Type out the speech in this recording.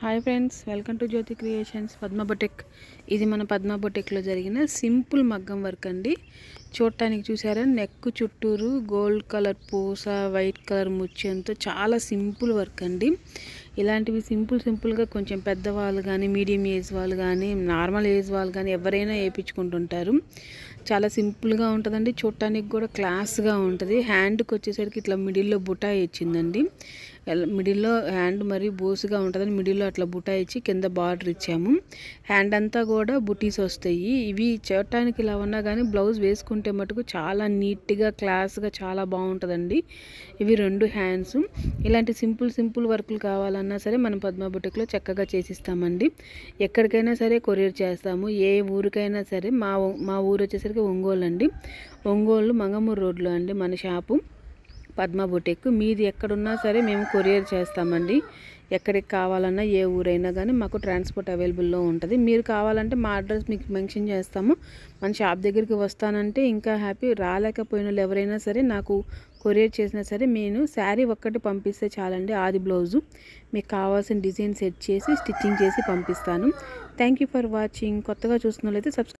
Hi friends welcome to Jyothi creations Padma boutique. ఇది మన పద్మ బొటెక్లో జరిగిన సింపుల్ మగ్గం వర్క్ అండి. చూడటానికి చూసారా నెక్ చుట్టూరు గోల్డ్ కలర్ పూస వైట్ కలర్ ముత్యంతో చాలా సింపుల్ వర్క్ అండి. ఇలాంటివి సింపుల్ సింపుల్గా కొంచెం పెద్దవాళ్ళు కానీ మీడియం ఏజ్ వాళ్ళు కానీ నార్మల్ ఏజ్ వాళ్ళు కానీ ఎవరైనా వేయించుకుంటుంటారు. చాలా సింపుల్గా ఉంటుందండి. చూడటానికి కూడా క్లాస్గా ఉంటుంది. హ్యాండ్కి వచ్చేసరికి ఇట్లా మిడిల్లో బుటాయి ఇచ్చిందండి. మిడిల్లో హ్యాండ్ మరి బోసుగా ఉంటుందని మిడిల్లో అట్లా బుటాయి ఇచ్చి కింద బార్డర్ ఇచ్చాము. హ్యాండ్ అంతా కూడా బుటీస్ వస్తాయి. ఇవి చూడటానికి ఇలా ఉన్నా కానీ బ్లౌజ్ వేసుకుంటే మటుకు చాలా నీట్గా క్లాస్గా చాలా బాగుంటుందండి ఇవి రెండు హ్యాండ్స్. ఇలాంటి సింపుల్ సింపుల్ వర్క్లు కావాలన్నా సరే మనం పద్మ బుటిక్లో చక్కగా చేసిస్తామండి. ఎక్కడికైనా సరే కొరియర్ చేస్తాము. ఏ ఊరికైనా సరే మా మా ఊరు వచ్చేసరికి ఒంగోలు అండి ఒంగోలు మంగమూరు రోడ్లో అండి మన షాపు. పద్మ బొటెక్. మీది ఎక్కడున్నా సరే మేము కొరియర్ చేస్తామండి. ఎక్కడికి కావాలన్నా ఏ ఊరైనా కానీ మాకు ట్రాన్స్పోర్ట్ అవైలబుల్లో ఉంటుంది. మీరు కావాలంటే మా అడ్రస్ మీకు మెన్షన్ చేస్తాము. మన షాప్ దగ్గరికి వస్తానంటే ఇంకా హ్యాపీ రాలేకపోయిన వాళ్ళు ఎవరైనా సరే నాకు కొరియర్ చేసినా సరే నేను శారీ ఒక్కటి పంపిస్తే చాలండి. ఆది బ్లౌజు. మీకు కావాల్సిన డిజైన్ సెట్ చేసి స్టిచ్చింగ్ చేసి పంపిస్తాను. Thank for watching. కొత్తగా చూస్తున్న వాళ్ళైతే సబ్స్క్రైబ్